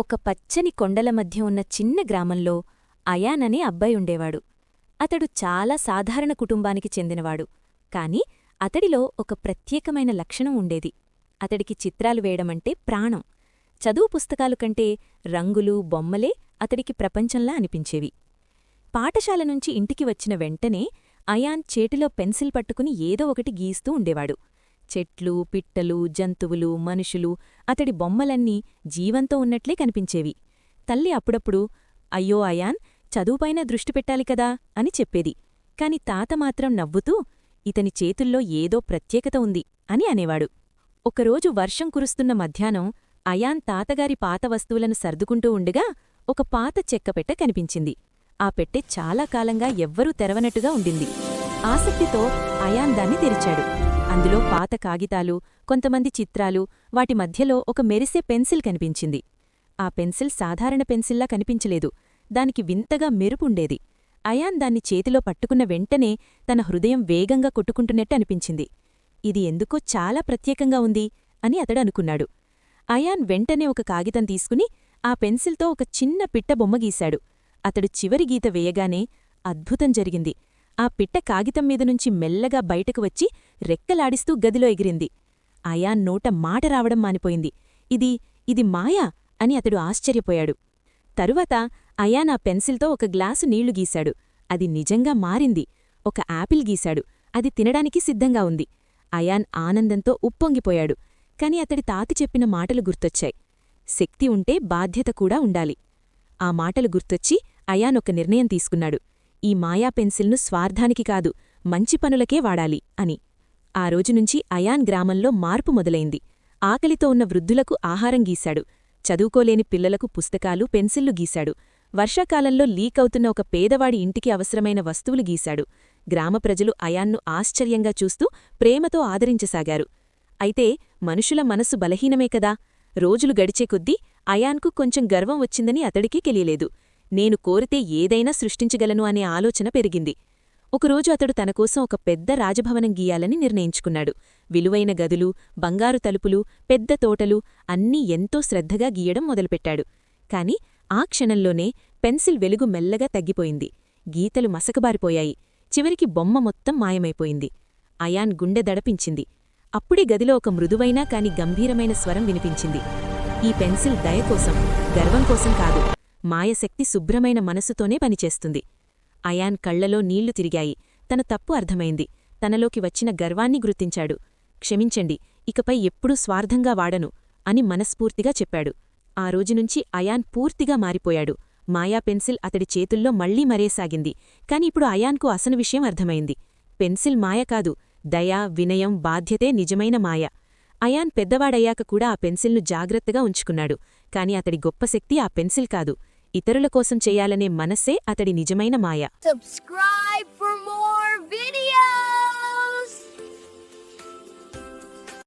ఒక పచ్చని కొండల మధ్య ఉన్న చిన్న గ్రామంలో అయాన్ అనే అబ్బాయిండేవాడు అతడు చాలా సాధారణ కుటుంబానికి చెందినవాడు. కాని అతడిలో ఒక ప్రత్యేకమైన లక్షణం ఉండేది. అతడికి చిత్రాలు వేయడమంటే ప్రాణం. చదువు పుస్తకాలు కంటే రంగులు బొమ్మలే అతడికి ప్రపంచంలా అనిపించేవి. పాఠశాల నుంచి ఇంటికి వచ్చిన వెంటనే అయాన్ చేతిలో పెన్సిల్ పట్టుకుని ఏదో ఒకటి గీస్తూ ఉండేవాడు. చెట్లు పిట్టలు జంతువులు మనుషులు అతడి బొమ్మలన్నీ జీవంతో ఉన్నట్లే కనిపించేవి. తల్లి అప్పుడప్పుడు అయ్యో అయాన్ చదువుపైన దృష్టి పెట్టాలి కదా అని చెప్పేది. కాని తాత మాత్రం నవ్వుతూ ఇతని చేతుల్లో ఏదో ప్రత్యేకత ఉంది అని అనేవాడు. ఒకరోజు వర్షం కురుస్తున్న మధ్యాహ్నం అయాన్ తాతగారి పాత వస్తువులను సర్దుకుంటూ ఉండగా ఒక పాత చెక్కపెట్ట కనిపించింది. ఆ పెట్టె చాలా కాలంగా ఎవ్వరూ తెరవనట్టుగా ఉండింది. ఆసక్తితో అయాన్ దాన్ని తెరిచాడు. అందులో పాత కాగితాలు కొంతమంది చిత్రాలు వాటి మధ్యలో ఒక మెరిసే పెన్సిల్ కనిపించింది. ఆ పెన్సిల్ సాధారణ పెన్సిల్లా కనిపించలేదు. దానికి వింతగా మెరుపుండేది. అయాన్ దాన్ని చేతిలో పట్టుకున్న వెంటనే తన హృదయం వేగంగా కొట్టుకుంటున్నట్టు అనిపించింది. ఇది ఎందుకో చాలా ప్రత్యేకంగా ఉంది అని అతడు అనుకున్నాడు. అయాన్ వెంటనే ఒక కాగితం తీసుకుని ఆ పెన్సిల్తో ఒక చిన్న పిట్ట బొమ్మ గీశాడు. అతడు చివరి గీత వేయగానే అద్భుతం జరిగింది. ఆ పిట్ట కాగితం మీద నుంచి మెల్లగా బయటకు వచ్చి రెక్కలాడిస్తూ గదిలో ఎగిరింది. అయాన్ నోట మాట రావడం మానిపోయింది. ఇది ఇది మాయా? అని అతడు ఆశ్చర్యపోయాడు. తరువాత అయా నా పెన్సిల్తో ఒక గ్లాసు నీళ్ళు గీశాడు. అది నిజంగా మారింది. ఒక యాపిల్ గీశాడు. అది తినడానికి సిద్ధంగా ఉంది. అయాన్ ఆనందంతో ఉప్పొంగిపోయాడు. కాని అతడి తాతి చెప్పిన మాటలు గుర్తొచ్చాయి. శక్తి ఉంటే బాధ్యత కూడా ఉండాలి. ఆ మాటలు గుర్తొచ్చి అయాన్ ఒక నిర్ణయం తీసుకున్నాడు. ఈ మాయా పెన్సిల్ను స్వార్థానికి కాదు మంచి పనులకే వాడాలి అని. ఆ రోజునుంచి అయాన్ గ్రామంలో మార్పు మొదలైంది. ఆకలితో ఉన్న వృద్ధులకు ఆహారం గీశాడు. చదువుకోలేని పిల్లలకు పుస్తకాలు పెన్సిళ్ళు గీశాడు. వర్షాకాలంలో లీకవుతున్న ఒక పేదవాడి ఇంటికి అవసరమైన వస్తువులు గీశాడు. గ్రామ ప్రజలు అయాన్ను ఆశ్చర్యంగా చూస్తూ ప్రేమతో ఆదరించసాగారు. అయితే మనుషుల మనసు బలహీనమే కదా? రోజులు గడిచే కొద్దీ అయాన్కు కొంచెం గర్వం వచ్చిందని అతడికి తెలియలేదు. నేను కోరితే ఏదైనా సృష్టించగలను అనే ఆలోచన పెరిగింది. ఒకరోజు అతడు తనకోసం ఒక పెద్ద రాజభవనం గీయాలని నిర్ణయించుకున్నాడు. విలువైన గదులు బంగారు తలుపులు పెద్ద తోటలు అన్నీ ఎంతో శ్రద్ధగా గీయడం మొదలుపెట్టాడు. కాని ఆ క్షణంలోనే పెన్సిల్ వెలుగు మెల్లగా తగ్గిపోయింది. గీతలు మసకబారిపోయాయి. చివరికి బొమ్మ మొత్తం మాయమైపోయింది. అయాన్ గుండె దడపించింది. అప్పుడే గదిలో ఒక మృదువైనా కాని గంభీరమైన స్వరం వినిపించింది. ఈ పెన్సిల్ దయకోసం గర్వం కోసం కాదు. మాయశక్తి శుభ్రమైన మనసుతోనే పనిచేస్తుంది. అయాన్ కళ్ళలో నీళ్ళు తిరిగాయి. తన తప్పు అర్థమైంది. తనలోకి వచ్చిన గర్వాన్ని గుర్తించాడు. క్షమించండి ఇకపై ఎప్పుడూ స్వార్థంగా వాడను అని మనస్ఫూర్తిగా చెప్పాడు. ఆ రోజునుంచి అయాన్ పూర్తిగా మారిపోయాడు. మాయా పెన్సిల్ అతడి చేతుల్లో మళ్ళీ మరేసాగింది. కాని ఇప్పుడు అయాన్కు అసలు విషయం అర్థమైంది. పెన్సిల్ మాయ కాదు. దయా వినయం బాధ్యతే నిజమైన మాయ. అయాన్ పెద్దవాడయ్యాక కూడా ఆ పెన్సిల్ను జాగ్రత్తగా ఉంచుకున్నాడు. కాని అతడి గొప్ప శక్తి ఆ పెన్సిల్ కాదు. ఇతరుల కోసం చేయాలనే మనస్సే అతడి నిజమైన మాయ Subscribe for more videos!